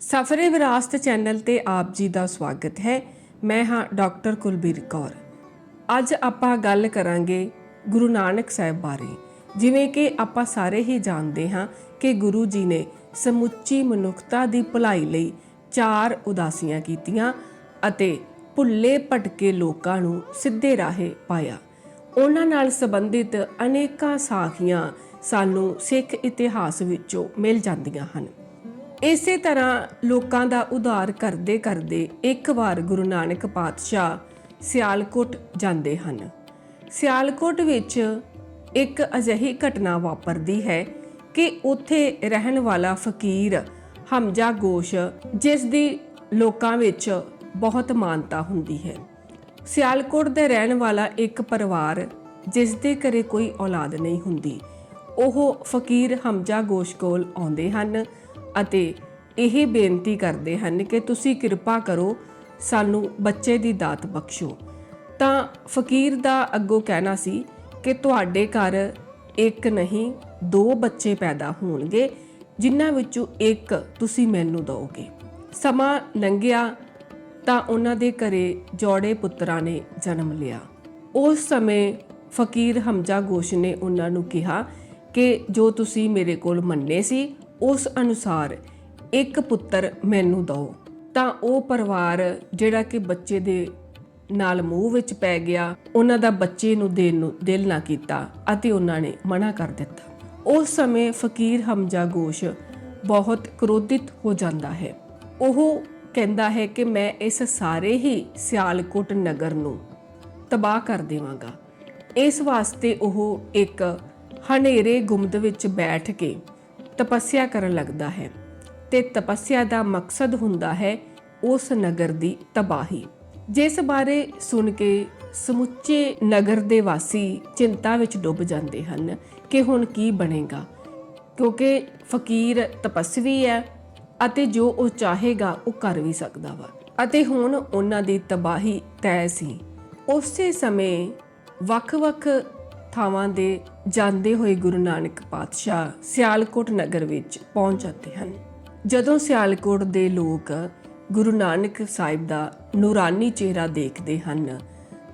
ਸਫਰੇ ਵਿਰਾਸਤ ਚੈਨਲ ਤੇ ਆਪ ਜੀ ਦਾ ਸਵਾਗਤ ਹੈ। ਮੈਂ ਹਾਂ ਡਾਕਟਰ ਕੁਲਬੀਰ ਕੌਰ। ਅੱਜ ਆਪਾਂ ਗੱਲ ਕਰਾਂਗੇ ਗੁਰੂ ਨਾਨਕ ਸਾਹਿਬ ਬਾਰੇ, ਜਿਵੇਂ ਕਿ ਆਪਾਂ ਸਾਰੇ ਹੀ ਜਾਣਦੇ ਹਾਂ ਕਿ ਗੁਰੂ ਜੀ ਨੇ ਸਮੁੱਚੀ ਮਨੁੱਖਤਾ ਦੀ ਭਲਾਈ ਲਈ ਚਾਰ ਉਦਾਸੀਆਂ ਕੀਤੀਆਂ ਅਤੇ ਭੁੱਲੇ ਭਟਕੇ ਲੋਕਾਂ ਨੂੰ ਸਿੱਧੇ ਰਾਹੇ ਪਾਇਆ। ਉਹਨਾਂ ਨਾਲ ਸੰਬੰਧਿਤ ਅਨੇਕਾਂ ਸਾਖੀਆਂ ਸਾਨੂੰ ਸਿੱਖ ਇਤਿਹਾਸ ਵਿੱਚੋਂ ਮਿਲ ਜਾਂਦੀਆਂ ਹਨ। ਇਸੇ ਤਰ੍ਹਾਂ ਲੋਕਾਂ ਦਾ ਉਧਾਰ ਕਰਦੇ ਕਰਦੇ ਇੱਕ ਵਾਰ ਗੁਰੂ ਨਾਨਕ ਪਾਤਸ਼ਾਹ ਸਿਆਲਕੋਟ ਜਾਂਦੇ ਹਨ। ਸਿਆਲਕੋਟ ਵਿੱਚ ਇੱਕ ਅਜਿਹੀ ਘਟਨਾ ਵਾਪਰਦੀ ਹੈ ਕਿ ਉੱਥੇ ਰਹਿਣ ਵਾਲਾ ਫਕੀਰ ਹਮਜ਼ਾ ਗੋਸ਼, ਜਿਸ ਦੀ ਲੋਕਾਂ ਵਿੱਚ ਬਹੁਤ ਮਾਨਤਾ ਹੁੰਦੀ ਹੈ। ਸਿਆਲਕੋਟ ਦੇ ਰਹਿਣ ਵਾਲਾ ਇੱਕ ਪਰਿਵਾਰ ਜਿਸ ਦੇ ਘਰੇ ਕੋਈ ਔਲਾਦ ਨਹੀਂ ਹੁੰਦੀ, ਉਹ ਫਕੀਰ ਹਮਜ਼ਾ ਗੋਸ਼ ਕੋਲ ਆਉਂਦੇ ਹਨ। ਅਤੇ ਇਹ ਬੇਨਤੀ ਕਰਦੇ ਹਨ ਕਿ ਤੁਸੀਂ ਕਿਰਪਾ ਕਰੋ ਸਾਨੂੰ ਬੱਚੇ ਦੀ ਦਾਤ ਬਖਸ਼ੋ। ਤਾਂ ਫਕੀਰ ਦਾ ਅੱਗੋਂ ਕਹਿਣਾ ਸੀ ਕਿ ਤੁਹਾਡੇ ਘਰ ਇੱਕ ਨਹੀਂ, ਦੋ ਬੱਚੇ ਪੈਦਾ ਹੋਣਗੇ, ਜਿਨ੍ਹਾਂ ਵਿੱਚੋਂ ਇੱਕ ਤੁਸੀਂ ਮੈਨੂੰ ਦਿਓਗੇ। ਸਮਾਂ ਲੰਘਿਆ ਤਾਂ ਉਹਨਾਂ ਦੇ ਘਰੇ ਜੋੜੇ ਪੁੱਤਰਾਂ ਨੇ ਜਨਮ ਲਿਆ। ਉਸ ਸਮੇਂ ਫਕੀਰ ਹਮਜ਼ਾ ਗੋਸ਼ ਨੇ ਉਹਨਾਂ ਨੂੰ ਕਿਹਾ ਕਿ ਜੋ ਤੁਸੀਂ ਮੇਰੇ ਕੋਲ ਮੰਨੇ ਸੀ ਉਸ ਅਨੁਸਾਰ ਇੱਕ ਪੁੱਤਰ ਮੈਨੂੰ ਦਿਓ। ਤਾਂ ਉਹ ਪਰਿਵਾਰ ਜਿਹੜਾ ਕਿ ਬੱਚੇ ਦੇ ਨਾਲ ਮੂੰਹ ਵਿੱਚ ਪੈ ਗਿਆ, ਉਹਨਾਂ ਦਾ ਬੱਚੇ ਨੂੰ ਦੇਣ ਨੂੰ ਦਿਲ ਨਾ ਕੀਤਾ ਅਤੇ ਉਹਨਾਂ ਨੇ ਮਨਾ ਕਰ ਦਿੱਤਾ। ਉਸ ਸਮੇਂ ਫਕੀਰ ਹਮਜ਼ਾ ਗੋਸ਼ ਬਹੁਤ ਕ੍ਰੋਧਿਤ ਹੋ ਜਾਂਦਾ ਹੈ। ਉਹ ਕਹਿੰਦਾ ਹੈ ਕਿ ਮੈਂ ਇਸ ਸਾਰੇ ਹੀ ਸਿਆਲਕੋਟ ਨਗਰ ਨੂੰ ਤਬਾਹ ਕਰ ਦੇਵਾਂਗਾ। ਇਸ ਵਾਸਤੇ ਉਹ ਇੱਕ ਹਨੇਰੇ ਗੁੰਮਦ ਵਿੱਚ ਬੈਠ ਕੇ ਤਪੱਸਿਆ ਕਰਨ ਲੱਗਦਾ ਹੈ ਤੇ ਤਪੱਸਿਆ ਦਾ ਮਕਸਦ ਹੁੰਦਾ ਹੈ ਉਸ ਨਗਰ ਦੀ ਤਬਾਹੀ। ਜਿਸ ਬਾਰੇ ਸੁਣ ਕੇ ਸਮੁੱਚੇ ਨਗਰ ਦੇ ਵਾਸੀ ਚਿੰਤਾ ਵਿੱਚ ਡੁੱਬ ਜਾਂਦੇ ਹਨ ਕਿ ਹੁਣ ਕੀ ਬਣੇਗਾ, ਕਿਉਂਕਿ ਫਕੀਰ ਤਪਸਵੀ ਹੈ ਅਤੇ ਜੋ ਉਹ ਚਾਹੇਗਾ ਉਹ ਕਰ ਵੀ ਸਕਦਾ ਵਾ। ਅਤੇ ਹੁਣ ਉਹਨਾਂ ਦੀ ਤਬਾਹੀ ਤੈਅ ਸੀ। ਉਸੇ ਸਮੇਂ ਵੱਖ-ਵੱਖ ਥਾਵਾਂ ਦੇ ਜਾਂਦੇ ਹੋਏ ਗੁਰੂ ਨਾਨਕ ਪਾਤਸ਼ਾਹ ਸਿਆਲਕੋਟ ਨਗਰ ਵਿੱਚ ਪਹੁੰਚ ਜਾਂਦੇ ਹਨ। ਜਦੋਂ ਸਿਆਲਕੋਟ ਦੇ ਲੋਕ ਗੁਰੂ ਨਾਨਕ ਸਾਹਿਬ ਦਾ ਨੂਰਾਨੀ ਚਿਹਰਾ ਦੇਖਦੇ ਹਨ,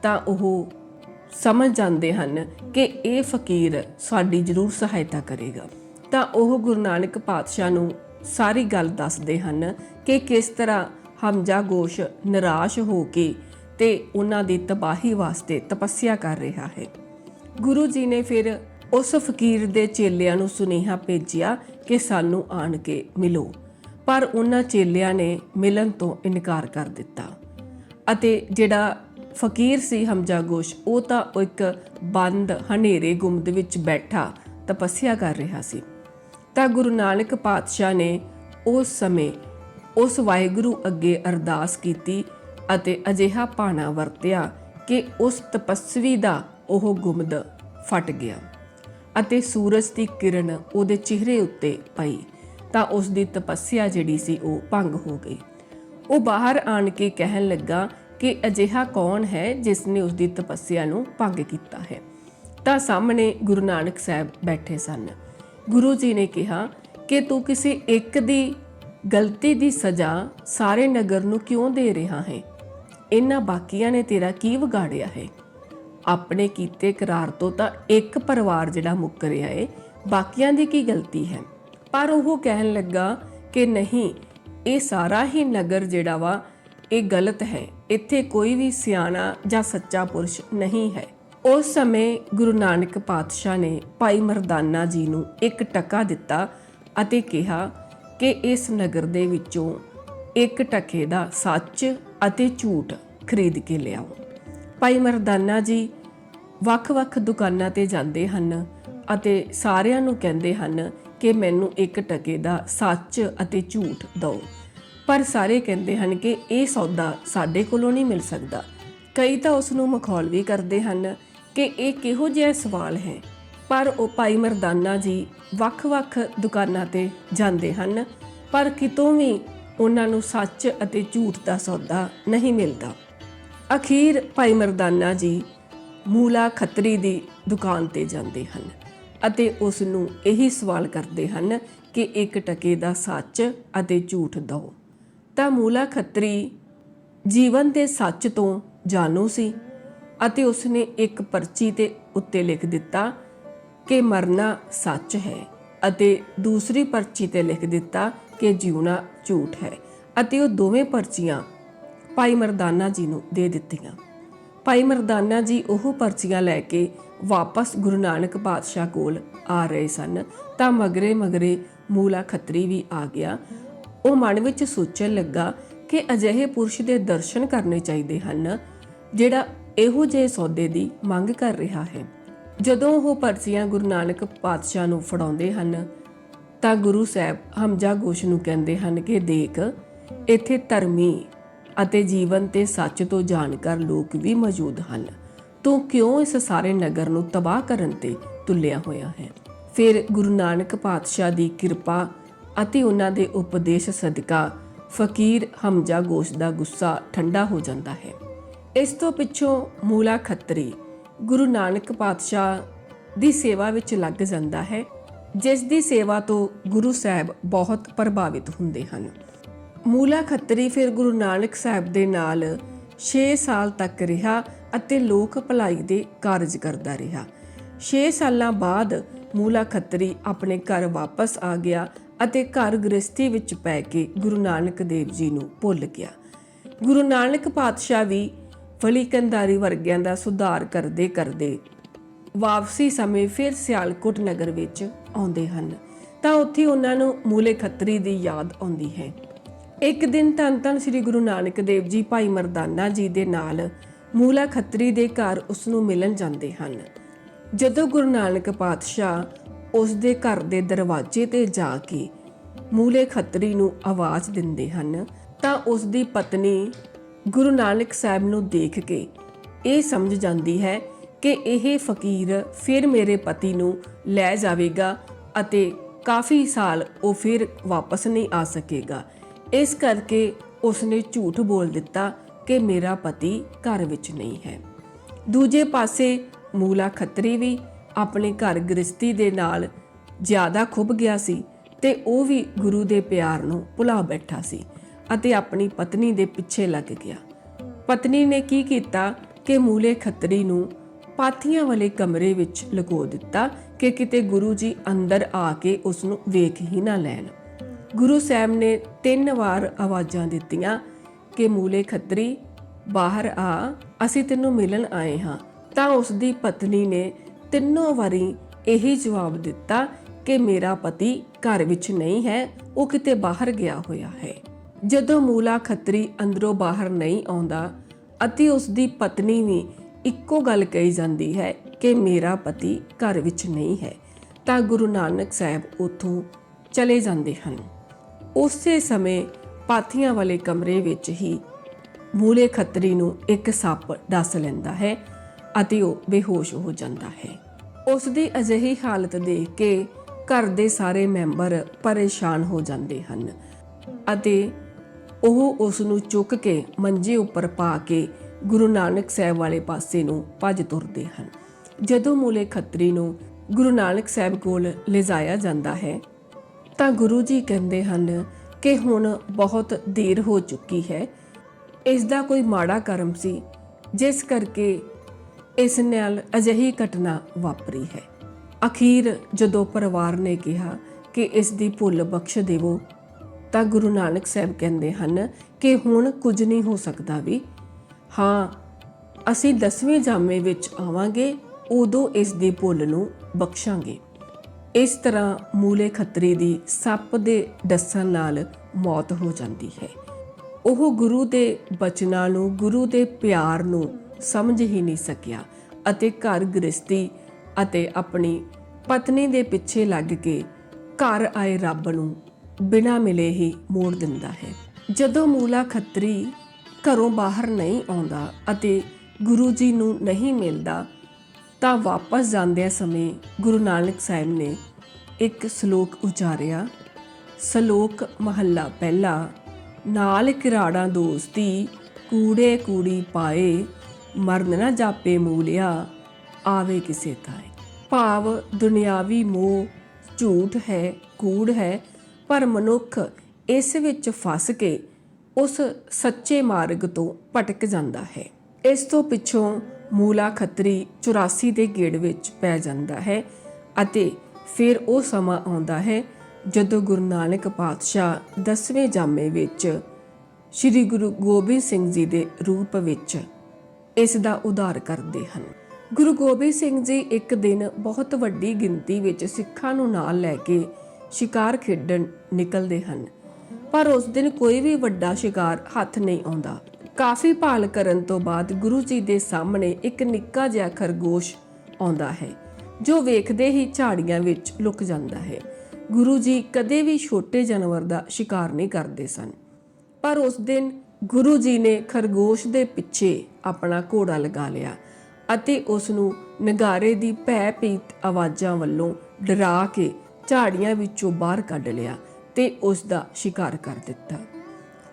ਤਾਂ ਉਹ ਸਮਝ ਜਾਂਦੇ ਹਨ ਕਿ ਇਹ ਫਕੀਰ ਸਾਡੀ ਜ਼ਰੂਰ ਸਹਾਇਤਾ ਕਰੇਗਾ। ਤਾਂ ਉਹ ਗੁਰੂ ਨਾਨਕ ਪਾਤਸ਼ਾਹ ਨੂੰ ਸਾਰੀ ਗੱਲ ਦੱਸਦੇ ਹਨ ਕਿ ਕਿਸ ਤਰ੍ਹਾਂ ਹਮਜ਼ਾ ਗੋਸ਼ ਨਿਰਾਸ਼ ਹੋ ਕੇ ਤੇ ਉਹਨਾਂ ਦੀ ਤਬਾਹੀ ਵਾਸਤੇ ਤਪੱਸਿਆ ਕਰ ਰਿਹਾ ਹੈ। ਗੁਰੂ ਜੀ ਨੇ ਫਿਰ ਉਸ ਫਕੀਰ ਦੇ ਚੇਲਿਆਂ ਨੂੰ ਸੁਨੇਹਾ ਭੇਜਿਆ ਕਿ ਸਾਨੂੰ ਆਣ ਕੇ ਮਿਲੋ। ਪਰ ਉਹਨਾਂ ਚੇਲਿਆਂ ਨੇ ਮਿਲਣ ਤੋਂ ਇਨਕਾਰ ਕਰ ਦਿੱਤਾ। ਅਤੇ ਜਿਹੜਾ ਫਕੀਰ ਸੀ ਹਮਜ਼ਾ ਗੋਸ਼, ਉਹ ਤਾਂ ਇੱਕ ਬੰਦ ਹਨੇਰੇ ਗੁੰਮਦ ਵਿੱਚ ਬੈਠਾ, ਤਪੱਸਿਆ ਕਰ ਰਿਹਾ ਸੀ। ਤਾਂ ਗੁਰੂ ਨਾਨਕ ਪਾਤਸ਼ਾਹ ਨੇ ਉਸ ਸਮੇਂ ਉਸ ਵਾਹਿਗੁਰੂ ਅੱਗੇ ਅਰਦਾਸ ਕੀਤੀ ਅਤੇ ਅਜਿਹਾ ਪਾਣਾ ਵਰਤਿਆ ਕਿ ਉਸ ਤਪਸਵੀ ਦਾ ਉਹ ਗੁੰਮਦ ਫਟ ਗਿਆ ਅਤੇ ਸੂਰਜ ਦੀ ਕਿਰਨ ਉਹਦੇ ਚਿਹਰੇ ਉੱਤੇ ਪਈ ਤਾਂ ਉਸ ਦੀ ਤਪੱਸਿਆ ਜਿਹੜੀ ਸੀ ਉਹ ਭੰਗ ਹੋ ਗਈ। ਉਹ ਬਾਹਰ ਆਣ ਕੇ ਕਹਿਣ ਲੱਗਾ ਕਿ ਅਜਿਹਾ ਕੌਣ ਹੈ ਜਿਸ ਨੇ ਉਸ ਦੀ ਤਪੱਸਿਆ ਨੂੰ ਭੰਗ ਕੀਤਾ ਹੈ। ਤਾਂ ਸਾਹਮਣੇ ਗੁਰੂ ਨਾਨਕ ਸਾਹਿਬ ਬੈਠੇ ਸਨ। ਗੁਰੂ ਜੀ ਨੇ ਕਿਹਾ, ਕਿ ਤੂੰ ਕਿਸੇ ਇੱਕ ਦੀ ਗਲਤੀ ਦੀ ਸਜ਼ਾ ਸਾਰੇ ਨਗਰ ਨੂੰ ਕਿਉਂ ਦੇ ਰਿਹਾ ਹੈ? ਇਹਨਾਂ ਬਾਕੀਆਂ ਨੇ ਤੇਰਾ ਕੀ ਵਿਗਾੜਿਆ ਹੈ? ਆਪਣੇ ਕੀਤੇ ਕਰਾਰ ਤੋਂ ਤਾਂ ਇੱਕ ਪਰਿਵਾਰ ਜਿਹੜਾ ਮੁੱਕ ਰਿਹਾ ਏ, ਬਾਕੀਆਂ ਦੀ ਕੀ ਗਲਤੀ ਹੈ? ਪਰ ਉਹ ਕਹਿਣ ਲੱਗਾ ਕਿ ਨਹੀਂ, ਇਹ ਸਾਰਾ ਹੀ ਨਗਰ ਜਿਹੜਾ ਵਾ, ਇਹ ਗਲਤ ਹੈ। ਇੱਥੇ ਕੋਈ ਵੀ ਸਿਆਣਾ ਜਾਂ ਸੱਚਾ ਪੁਰਸ਼ ਨਹੀਂ ਹੈ। ਉਸ ਸਮੇਂ ਗੁਰੂ ਨਾਨਕ ਪਾਤਸ਼ਾਹ ਨੇ ਭਾਈ ਮਰਦਾਨਾ ਜੀ ਨੂੰ ਇੱਕ ਟਕਾ ਦਿੱਤਾ ਅਤੇ ਕਿਹਾ ਕਿ ਇਸ ਨਗਰ ਦੇ ਵਿੱਚੋਂ ਇੱਕ ਟਕੇ ਦਾ ਸੱਚ ਅਤੇ ਝੂਠ ਖਰੀਦ ਕੇ ਲਿਆਓ। ਭਾਈ ਮਰਦਾਨਾ ਜੀ ਵੱਖ-ਵੱਖ ਦੁਕਾਨਾਂ ਤੇ ਜਾਂਦੇ ਹਨ ਅਤੇ ਸਾਰਿਆਂ ਨੂੰ ਕਹਿੰਦੇ ਹਨ ਕਿ ਮੈਨੂੰ ਇੱਕ ਟਕੇ ਦਾ ਸੱਚ ਅਤੇ ਝੂਠ ਦਿਓ। ਪਰ ਸਾਰੇ ਕਹਿੰਦੇ ਹਨ ਕਿ ਇਹ ਸੌਦਾ ਸਾਡੇ ਕੋਲੋਂ ਨਹੀਂ ਮਿਲ ਸਕਦਾ। ਕਈ ਤਾਂ ਉਸ ਨੂੰ ਮਖੌਲ ਵੀ ਕਰਦੇ ਹਨ ਕਿ ਇਹ ਕਿਹੋ ਜਿਹਾ ਸਵਾਲ ਹੈ। ਪਰ ਉਹ ਭਾਈ ਮਰਦਾਨਾ ਜੀ ਵੱਖ-ਵੱਖ ਦੁਕਾਨਾਂ ਤੇ ਜਾਂਦੇ ਹਨ, ਪਰ ਕਿਤੋਂ ਵੀ ਉਹਨਾਂ ਨੂੰ ਸੱਚ ਅਤੇ ਝੂਠ ਦਾ ਸੌਦਾ ਨਹੀਂ ਮਿਲਦਾ। ਅਖੀਰ ਭਾਈ ਮਰਦਾਨਾ ਜੀ ਮੂਲਾ ਖੱਤਰੀ ਦੀ ਦੁਕਾਨ ਤੇ ਜਾਂਦੇ ਹਨ ਅਤੇ ਉਸ ਨੂੰ ਇਹੀ ਸਵਾਲ ਕਰਦੇ ਹਨ ਕਿ ਇੱਕ ਟਕੇ ਦਾ ਸੱਚ ਅਤੇ ਝੂਠ ਦੋ ਤਾਂ ਮੂਲਾ ਖੱਤਰੀ ਜੀਵਨ ਦੇ ਸੱਚ ਤੋਂ ਜਾਣੂ ਸੀ ਅਤੇ ਉਸਨੇ ਇੱਕ ਪਰਚੀ ਤੇ ਉੱਤੇ ਲਿਖ ਦਿੱਤਾ ਕਿ ਮਰਨਾ ਸੱਚ ਹੈ ਅਤੇ ਦੂਸਰੀ ਪਰਚੀ ਤੇ ਲਿਖ ਦਿੱਤਾ ਕਿ ਜਿਉਣਾ ਝੂਠ ਹੈ ਅਤੇ ਉਹ ਦੋਵੇਂ ਪਰਚੀਆਂ ਭਾਈ ਮਰਦਾਨਾ ਜੀ ਨੂੰ ਦੇ ਦਿੱਤੀਆਂ। ਭਾਈ ਮਰਦਾਨਾ ਜੀ ਉਹ ਪਰਚੀਆਂ ਲੈ ਕੇ ਵਾਪਸ ਗੁਰੂ ਨਾਨਕ ਪਾਤਸ਼ਾਹ ਕੋਲ ਆ ਰਹੇ ਸਨ। ਤਾਂ ਮਗਰੇ ਮਗਰੇ ਮੂਲਾ ਖੱਤਰੀ ਵੀ ਆ ਗਿਆ। ਉਹ ਮਨ ਵਿੱਚ ਸੋਚਣ ਲੱਗਾ ਕਿ ਅਜਿਹੇ ਪੁਰਸ਼ ਦੇ ਦਰਸ਼ਨ ਕਰਨੇ ਚਾਹੀਦੇ ਹਨ, ਜਿਹੜਾ ਇਹੋ ਜਿਹੇ ਸੌਦੇ ਦੀ ਮੰਗ ਕਰ ਰਿਹਾ ਹੈ। ਜਦੋਂ ਉਹ ਪਰਚੀਆਂ ਗੁਰੂ ਨਾਨਕ ਪਾਤਸ਼ਾਹ ਨੂੰ ਫੜਾਉਂਦੇ ਹਨ, ਤਾਂ ਗੁਰੂ ਸਾਹਿਬ ਹਮਜਾ ਗੋਸ਼ ਨੂੰ ਕਹਿੰਦੇ ਹਨ ਕਿ ਦੇਖ, ਇੱਥੇ ਧਰਮੀ ਅਤੇ ਜੀਵਨ ਤੇ ਸੱਚ ਤੋਂ ਜਾਣਕਾਰ ਲੋਕ ਵੀ ਮੌਜੂਦ ਹਨ। ਤੂੰ ਕਿਉਂ ਇਸ ਸਾਰੇ ਨਗਰ ਨੂੰ ਤਬਾਹ ਕਰਨ ਤੇ ਤੁਲਿਆ ਹੋਇਆ ਹੈ? ਫਿਰ ਗੁਰੂ ਨਾਨਕ ਪਾਤਸ਼ਾਹ ਦੀ ਕਿਰਪਾ ਅਤੇ ਉਹਨਾਂ ਦੇ ਉਪਦੇਸ਼ ਸਦਕਾ ਫਕੀਰ ਹਮਜਾ ਗੋਸ਼ ਦਾ ਗੁੱਸਾ ਠੰਡਾ ਹੋ ਜਾਂਦਾ ਹੈ। ਇਸ ਤੋਂ ਪਿੱਛੋਂ ਮੂਲਾ ਖੱਤਰੀ ਗੁਰੂ ਨਾਨਕ ਪਾਤਸ਼ਾਹ ਦੀ ਸੇਵਾ ਵਿੱਚ ਲੱਗ ਜਾਂਦਾ ਹੈ, ਜਿਸ ਦੀ ਸੇਵਾ ਤੋਂ ਗੁਰੂ ਸਾਹਿਬ ਬਹੁਤ ਪ੍ਰਭਾਵਿਤ ਹੁੰਦੇ ਹਨ। ਮੂਲਾ ਖੱਤਰੀ ਫਿਰ ਗੁਰੂ ਨਾਨਕ ਸਾਹਿਬ ਦੇ ਨਾਲ 6 ਸਾਲ ਤੱਕ ਰਿਹਾ ਅਤੇ ਲੋਕ ਭਲਾਈ ਦੇ ਕਾਰਜ ਕਰਦਾ ਰਿਹਾ। 6 ਸਾਲਾਂ ਬਾਅਦ ਮੂਲਾ ਖੱਤਰੀ ਆਪਣੇ ਘਰ ਵਾਪਸ ਆ ਗਿਆ ਅਤੇ ਘਰ ਗ੍ਰਸਤੀ ਵਿੱਚ ਪੈ ਕੇ ਗੁਰੂ ਨਾਨਕ ਦੇਵ ਜੀ ਨੂੰ ਭੁੱਲ ਗਿਆ। ਗੁਰੂ ਨਾਨਕ ਪਾਤਸ਼ਾਹ ਵੀ ਫਲੀ ਕੰਦਾਰੀ ਵਰਗਿਆਂ ਦਾ ਸੁਧਾਰ ਕਰਦੇ ਕਰਦੇ ਵਾਪਸੀ ਸਮੇਂ ਫਿਰ ਸਿਆਲਕੋਟ ਨਗਰ ਵਿੱਚ ਆਉਂਦੇ ਹਨ। ਤਾਂ ਉੱਥੇ ਉਹਨਾਂ ਨੂੰ ਮੂਲੇ ਖੱਤਰੀ ਦੀ ਯਾਦ ਆਉਂਦੀ ਹੈ। ਇੱਕ ਦਿਨ ਧੰਨ ਧੰਨ ਸ੍ਰੀ ਗੁਰੂ ਨਾਨਕ ਦੇਵ ਜੀ ਭਾਈ ਮਰਦਾਨਾ ਜੀ ਦੇ ਨਾਲ ਮੂਲਾ ਖੱਤਰੀ ਦੇ ਘਰ ਉਸ ਨੂੰ ਮਿਲਣ ਜਾਂਦੇ ਹਨ। ਜਦੋਂ ਗੁਰੂ ਨਾਨਕ ਪਾਤਸ਼ਾਹ ਉਸ ਦੇ ਘਰ ਦੇ ਦਰਵਾਜ਼ੇ ਤੇ ਜਾ ਕੇ ਮੂਲੇ ਖੱਤਰੀ ਨੂੰ ਆਵਾਜ਼ ਦਿੰਦੇ ਹਨ, ਤਾਂ ਉਸ ਦੀ ਪਤਨੀ ਗੁਰੂ ਨਾਨਕ ਸਾਹਿਬ ਨੂੰ ਦੇਖ ਕੇ ਇਹ ਸਮਝ ਜਾਂਦੀ ਹੈ ਕਿ ਇਹ ਫਕੀਰ ਫਿਰ ਮੇਰੇ ਪਤੀ ਨੂੰ ਲੈ ਜਾਵੇਗਾ ਅਤੇ ਕਾਫੀ ਸਾਲ ਉਹ ਫਿਰ ਵਾਪਸ ਨਹੀਂ ਆ ਸਕੇਗਾ। ਇਸ ਕਰਕੇ ਉਸਨੇ ਝੂਠ ਬੋਲ ਦਿੱਤਾ ਕਿ ਮੇਰਾ ਪਤੀ ਘਰ ਵਿੱਚ ਨਹੀਂ ਹੈ। ਦੂਜੇ ਪਾਸੇ ਮੂਲਾ ਖੱਤਰੀ ਵੀ ਆਪਣੇ ਘਰ ਗ੍ਰਸਤੀ ਦੇ ਨਾਲ ਜ਼ਿਆਦਾ ਖੁੱਭ ਗਿਆ ਸੀ ਤੇ ਉਹ ਵੀ ਗੁਰੂ ਦੇ ਪਿਆਰ ਨੂੰ ਭੁਲਾ ਬੈਠਾ ਸੀ ਅਤੇ ਆਪਣੀ ਪਤਨੀ ਦੇ ਪਿੱਛੇ ਲੱਗ ਗਿਆ। ਪਤਨੀ ਨੇ ਕੀ ਕੀਤਾ ਕਿ ਮੂਲੇ ਖੱਤਰੀ ਨੂੰ ਪਾਥੀਆਂ ਵਾਲੇ ਕਮਰੇ ਵਿੱਚ ਲਗੋ ਦਿੱਤਾ ਕਿ ਕਿਤੇ ਗੁਰੂ ਜੀ ਅੰਦਰ ਆ ਕੇ ਉਸ ਨੂੰ ਵੇਖ ਹੀ ਨਾ ਲੈਣ। ਗੁਰੂ ਸਾਹਿਬ ਨੇ ਤਿੰਨ ਵਾਰ ਆਵਾਜ਼ਾਂ ਦਿੱਤੀਆਂ ਕਿ ਮੂਲੇ ਖੱਤਰੀ, ਬਾਹਰ ਆ, ਅਸੀਂ ਤੈਨੂੰ ਮਿਲਣ ਆਏ ਹਾਂ। ਤਾਂ ਉਸ ਦੀ ਪਤਨੀ ਨੇ ਤਿੰਨੋਂ ਵਾਰੀ ਇਹੀ ਜਵਾਬ ਦਿੱਤਾ ਕਿ ਮੇਰਾ ਪਤੀ ਘਰ ਵਿੱਚ ਨਹੀਂ ਹੈ, ਉਹ ਕਿਤੇ ਬਾਹਰ ਗਿਆ ਹੋਇਆ ਹੈ। ਜਦੋਂ ਮੂਲਾ ਖੱਤਰੀ ਅੰਦਰੋਂ ਬਾਹਰ ਨਹੀਂ ਆਉਂਦਾ, ਅਤੇ ਉਸ ਦੀ ਪਤਨੀ ਵੀ ਇੱਕੋ ਗੱਲ ਕਹੀ ਜਾਂਦੀ ਹੈ ਕਿ ਮੇਰਾ ਪਤੀ ਘਰ ਵਿੱਚ ਨਹੀਂ ਹੈ, ਤਾਂ ਗੁਰੂ ਨਾਨਕ ਸਾਹਿਬ ਉਥੋਂ ਚਲੇ ਜਾਂਦੇ ਹਨ। ਉਸੇ ਸਮੇਂ ਪਾਥੀਆਂ ਵਾਲੇ ਕਮਰੇ ਵਿੱਚ ਹੀ ਮੂਲੇ ਖੱਤਰੀ ਨੂੰ ਇੱਕ ਸੱਪ ਡਸ ਲੈਂਦਾ ਹੈ ਅਤੇ ਉਹ ਬੇਹੋਸ਼ ਹੋ ਜਾਂਦਾ ਹੈ। ਉਸ ਦੀ ਅਜਿਹੀ ਹਾਲਤ ਦੇਖ ਕੇ ਘਰ ਦੇ ਸਾਰੇ ਮੈਂਬਰ ਪਰੇਸ਼ਾਨ ਹੋ ਜਾਂਦੇ ਹਨ ਅਤੇ ਉਹ ਉਸ ਨੂੰ ਚੁੱਕ ਕੇ ਮੰਜੇ ਉੱਪਰ ਪਾ ਕੇ ਗੁਰੂ ਨਾਨਕ ਸਾਹਿਬ ਵਾਲੇ ਪਾਸੇ ਨੂੰ ਭੱਜ ਤੁਰਦੇ ਹਨ। ਜਦੋਂ ਮੂਲੇ ਖੱਤਰੀ ਨੂੰ ਗੁਰੂ ਨਾਨਕ ਸਾਹਿਬ ਕੋਲ ਲਿਜਾਇਆ ਜਾਂਦਾ ਹੈ ਤਾਂ ਗੁਰੂ ਜੀ ਕਹਿੰਦੇ ਹਨ ਕਿ ਹੁਣ ਬਹੁਤ ਦੇਰ ਹੋ ਚੁੱਕੀ ਹੈ। ਇਸ ਦਾ ਕੋਈ ਮਾੜਾ ਕਰਮ ਸੀ, ਜਿਸ ਕਰਕੇ ਇਸ ਨਾਲ ਅਜਿਹੀ ਘਟਨਾ ਵਾਪਰੀ ਹੈ। ਅਖੀਰ ਜਦੋਂ ਪਰਿਵਾਰ ਨੇ ਕਿਹਾ ਕਿ ਇਸ ਦੀ ਭੁੱਲ ਬਖਸ਼ ਦੇਵੋ, ਤਾਂ ਗੁਰੂ ਨਾਨਕ ਸਾਹਿਬ ਕਹਿੰਦੇ ਹਨ ਕਿ ਹੁਣ ਕੁਝ ਨਹੀਂ ਹੋ ਸਕਦਾ ਵੀ। ਹਾਂ, ਅਸੀਂ 10ਵੇਂ ਜਾਮੇ ਵਿੱਚ ਆਵਾਂਗੇ, ਉਦੋਂ ਇਸ ਦੀ ਭੁੱਲ ਨੂੰ ਬਖਸ਼ਾਂਗੇ। ਇਸ ਤਰ੍ਹਾਂ ਮੂਲੇ ਖੱਤਰੀ ਦੀ ਸੱਪ ਦੇ ਡੱਸਣ ਨਾਲ ਮੌਤ ਹੋ ਜਾਂਦੀ ਹੈ। ਉਹ ਗੁਰੂ ਦੇ ਬਚਨਾਂ ਨੂੰ, ਗੁਰੂ ਦੇ ਪਿਆਰ ਨੂੰ ਸਮਝ ਹੀ ਨਹੀਂ ਸਕਿਆ ਅਤੇ ਘਰ ਗ੍ਰਸਤੀ ਅਤੇ ਆਪਣੀ ਪਤਨੀ ਦੇ ਪਿੱਛੇ ਲੱਗ ਕੇ ਘਰ ਆਏ ਰੱਬ ਨੂੰ ਬਿਨਾਂ ਮਿਲੇ ਹੀ ਮੋੜ ਦਿੰਦਾ ਹੈ। ਜਦੋਂ ਮੂਲਾ ਖੱਤਰੀ ਘਰੋਂ ਬਾਹਰ ਨਹੀਂ ਆਉਂਦਾ ਅਤੇ ਗੁਰੂ ਜੀ ਨੂੰ ਨਹੀਂ ਮਿਲਦਾ ਤਾਂ ਵਾਪਸ ਜਾਂਦਿਆਂ ਸਮੇਂ ਗੁਰੂ ਨਾਨਕ ਸਾਹਿਬ ਨੇ ਇੱਕ ਸ਼ਲੋਕ ਉਚਾਰਿਆ, ਸ਼ਲੋਕ ਮਹੱਲਾ ਪਹਿਲਾ, ਨਾਲ ਕਿਰਾੜਾ ਦੋਸਤੀ, ਕੂੜੇ ਕੂੜੀ ਪਾਏ, ਮਰਨ ਨਾ ਜਾਪੇ ਮੂਲਿਆ, ਆਵੇ ਕਿਸੇ ਤਾਏ ਭਾਵ ਦੁਨਿਆਵੀ ਮੋਹ ਝੂਠ ਹੈ, ਕੂੜ ਹੈ, ਪਰ ਮਨੁੱਖ ਇਸ ਵਿੱਚ ਫਸ ਕੇ ਉਸ ਸੱਚੇ ਮਾਰਗ ਤੋਂ ਭਟਕ ਜਾਂਦਾ ਹੈ। ਇਸ ਤੋਂ ਪਿੱਛੋਂ ਮੂਲਾ ਖੱਤਰੀ 84 ਦੇ ਗੇੜ ਵਿੱਚ ਪੈ ਜਾਂਦਾ ਹੈ ਅਤੇ ਫਿਰ ਉਹ ਸਮਾਂ ਆਉਂਦਾ ਹੈ ਜਦੋਂ ਗੁਰੂ ਨਾਨਕ ਪਾਤਸ਼ਾਹ 10ਵੇਂ ਜਾਮੇ ਵਿੱਚ ਸ੍ਰੀ ਗੁਰੂ ਗੋਬਿੰਦ ਸਿੰਘ ਜੀ ਦੇ ਰੂਪ ਵਿੱਚ ਇਸ ਦਾ ਉਧਾਰ ਕਰਦੇ ਹਨ। ਗੁਰੂ ਗੋਬਿੰਦ ਸਿੰਘ ਜੀ ਇੱਕ ਦਿਨ ਬਹੁਤ ਵੱਡੀ ਗਿਣਤੀ ਵਿੱਚ ਸਿੱਖਾਂ ਨੂੰ ਨਾਲ ਲੈ ਕੇ ਸ਼ਿਕਾਰ ਖੇਡਣ ਨਿਕਲਦੇ ਹਨ, ਪਰ ਉਸ ਦਿਨ ਕੋਈ ਵੀ ਵੱਡਾ ਸ਼ਿਕਾਰ ਹੱਥ ਨਹੀਂ ਆਉਂਦਾ। ਕਾਫੀ ਭਾਲ ਕਰਨ ਤੋਂ ਬਾਅਦ ਗੁਰੂ ਜੀ ਦੇ ਸਾਹਮਣੇ ਇੱਕ ਨਿੱਕਾ ਜਿਹਾ ਖਰਗੋਸ਼ ਆਉਂਦਾ ਹੈ, ਜੋ ਵੇਖਦੇ ਹੀ ਝਾੜੀਆਂ ਵਿੱਚ ਲੁਕ ਜਾਂਦਾ ਹੈ। ਗੁਰੂ ਜੀ ਕਦੇ ਵੀ ਛੋਟੇ ਜਾਨਵਰ ਦਾ ਸ਼ਿਕਾਰ ਨਹੀਂ ਕਰਦੇ ਸਨ। ਪਰ ਉਸ ਦਿਨ ਗੁਰੂ ਜੀ ਨੇ ਖਰਗੋਸ਼ ਦੇ ਪਿੱਛੇ ਆਪਣਾ ਘੋੜਾ ਲਗਾ ਲਿਆ ਅਤੇ ਉਸ ਨੂੰ ਨਗਾਰੇ ਦੀ ਭੈ ਪੀਤ ਆਵਾਜ਼ਾਂ ਵੱਲੋਂ ਡਰਾ ਕੇ ਝਾੜੀਆਂ ਵਿੱਚੋਂ ਬਾਹਰ ਕੱਢ ਲਿਆ ਤੇ ਉਸ ਦਾ ਸ਼ਿਕਾਰ ਕਰ ਦਿੱਤਾ।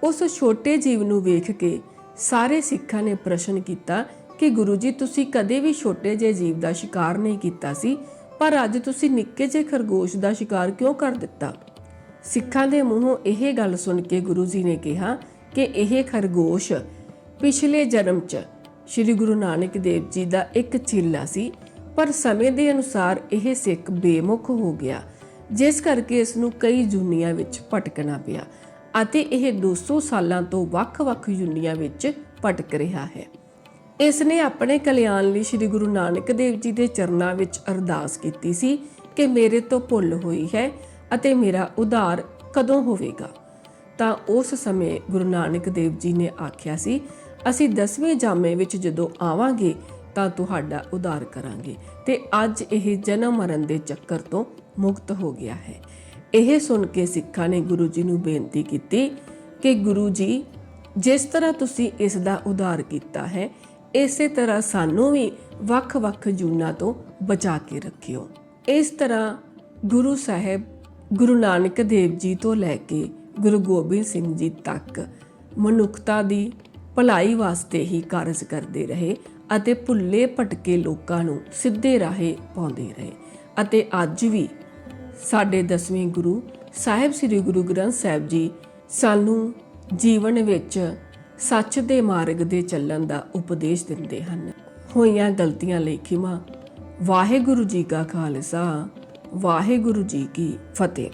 ਉਸ ਛੋਟੇ ਜੀਵ ਨੂੰ ਵੇਖ ਕੇ ਸਾਰੇ ਸਿੱਖਾਂ ਨੇ ਪ੍ਰਸ਼ਨ ਕੀਤਾ ਕਿ ਗੁਰੂ ਜੀ, ਤੁਸੀਂ ਕਦੇ ਵੀ ਛੋਟੇ ਜਿਹੇ ਜੀਵ ਦਾ ਸ਼ਿਕਾਰ ਨਹੀਂ ਕੀਤਾ ਸੀ, ਪਰ ਅੱਜ ਤੁਸੀਂ ਨਿੱਕੇ ਜਿਹੇ ਖਰਗੋਸ਼ ਦਾ ਸ਼ਿਕਾਰ ਕਿਉਂ ਕਰ ਦਿੱਤਾ? ਸਿੱਖਾਂ ਦੇ ਮੂੰਹੋਂ ਇਹ ਗੱਲ ਸੁਣ ਕੇ ਗੁਰੂ ਜੀ ਨੇ ਕਿਹਾ ਕਿ ਇਹ ਖਰਗੋਸ਼ ਪਿਛਲੇ ਜਨਮ 'ਚ ਸ੍ਰੀ ਗੁਰੂ ਨਾਨਕ ਦੇਵ ਜੀ ਦਾ ਇੱਕ ਚੇਲਾ ਸੀ, ਪਰ ਸਮੇਂ ਦੇ ਅਨੁਸਾਰ ਇਹ ਸਿੱਖ ਬੇਮੁਖ ਹੋ ਗਿਆ, ਜਿਸ ਕਰਕੇ ਇਸ ਨੂੰ ਕਈ ਜੁਨੀਆਂ ਵਿੱਚ ਭਟਕਣਾ ਪਿਆ। ਅਤੇ ਇਹ 200 ਸਾਲਾਂ ਤੋਂ ਵੱਖ-ਵੱਖ ਜੁਨੀਆਂ ਵਿੱਚ ਭਟਕ ਰਿਹਾ ਹੈ। ਇਸ ਨੇ ਆਪਣੇ ਕਲਿਆਣ ਲਈ ਸ੍ਰੀ ਗੁਰੂ ਨਾਨਕ ਦੇਵ ਜੀ ਦੇ ਚਰਨਾਂ ਵਿੱਚ ਅਰਦਾਸ ਕੀਤੀ ਸੀ ਕਿ ਮੇਰੇ ਤੋਂ ਭੁੱਲ ਹੋਈ ਹੈ ਅਤੇ ਮੇਰਾ ਉਧਾਰ ਕਦੋਂ ਹੋਵੇਗਾ। ਤਾਂ ਉਸ ਸਮੇਂ ਗੁਰੂ ਨਾਨਕ ਦੇਵ ਜੀ ਨੇ ਆਖਿਆ ਸੀ, ਅਸੀਂ 10ਵੇਂ ਜਾਮੇ ਵਿੱਚ ਜਦੋਂ ਆਵਾਂਗੇ ਤਾਂ ਤੁਹਾਡਾ ਉਧਾਰ ਕਰਾਂਗੇ ਤੇ ਅੱਜ ਇਹ ਜਨਮ ਮਰਨ ਦੇ ਚੱਕਰ ਤੋਂ ਮੁਕਤ ਹੋ ਗਿਆ ਹੈ। ਇਹ ਸੁਣ ਕੇ ਸਿੱਖਾਂ ਨੇ ਗੁਰੂ ਜੀ ਨੂੰ ਬੇਨਤੀ ਕੀਤੀ ਕਿ ਗੁਰੂ ਜੀ, ਜਿਸ ਤਰ੍ਹਾਂ ਤੁਸੀਂ ਇਸ ਦਾ ਉਧਾਰ ਕੀਤਾ ਹੈ, ਇਸੇ ਤਰ੍ਹਾਂ ਸਾਨੂੰ ਵੀ ਵੱਖ-ਵੱਖ ਜੂਨਾਂ ਤੋਂ ਬਚਾ ਕੇ ਰੱਖਿਓ। ਇਸ ਤਰ੍ਹਾਂ ਗੁਰੂ ਸਾਹਿਬ, ਗੁਰੂ ਨਾਨਕ ਦੇਵ ਜੀ ਤੋਂ ਲੈ ਕੇ ਗੁਰੂ ਗੋਬਿੰਦ ਸਿੰਘ ਜੀ ਤੱਕ ਮਨੁੱਖਤਾ ਦੀ ਭਲਾਈ ਵਾਸਤੇ ਹੀ ਕਾਰਜ ਕਰਦੇ ਰਹੇ ਅਤੇ ਭੁੱਲੇ ਭਟਕੇ ਲੋਕਾਂ ਨੂੰ ਸਿੱਧੇ ਰਾਹੇ ਪਾਉਂਦੇ ਰਹੇ ਅਤੇ ਅੱਜ ਵੀ ਸਾਡੇ ਦਸਵੇਂ ਗੁਰੂ ਸਾਹਿਬ ਸ੍ਰੀ ਗੁਰੂ ਗ੍ਰੰਥ ਸਾਹਿਬ ਜੀ ਸਾਨੂੰ ਜੀਵਨ ਵਿੱਚ ਸੱਚ ਦੇ ਮਾਰਗ ਦੇ ਚੱਲਣ ਦਾ ਉਪਦੇਸ਼ ਦਿੰਦੇ ਹਨ। ਹੋਈਆਂ ਗਲਤੀਆਂ ਲਈ ਖਿਮਾ ਵਾਹਿਗੁਰੂ ਜੀ ਕਾ ਖਾਲਸਾ, ਵਾਹਿਗੁਰੂ ਜੀ ਕੀ ਫਤਿਹ।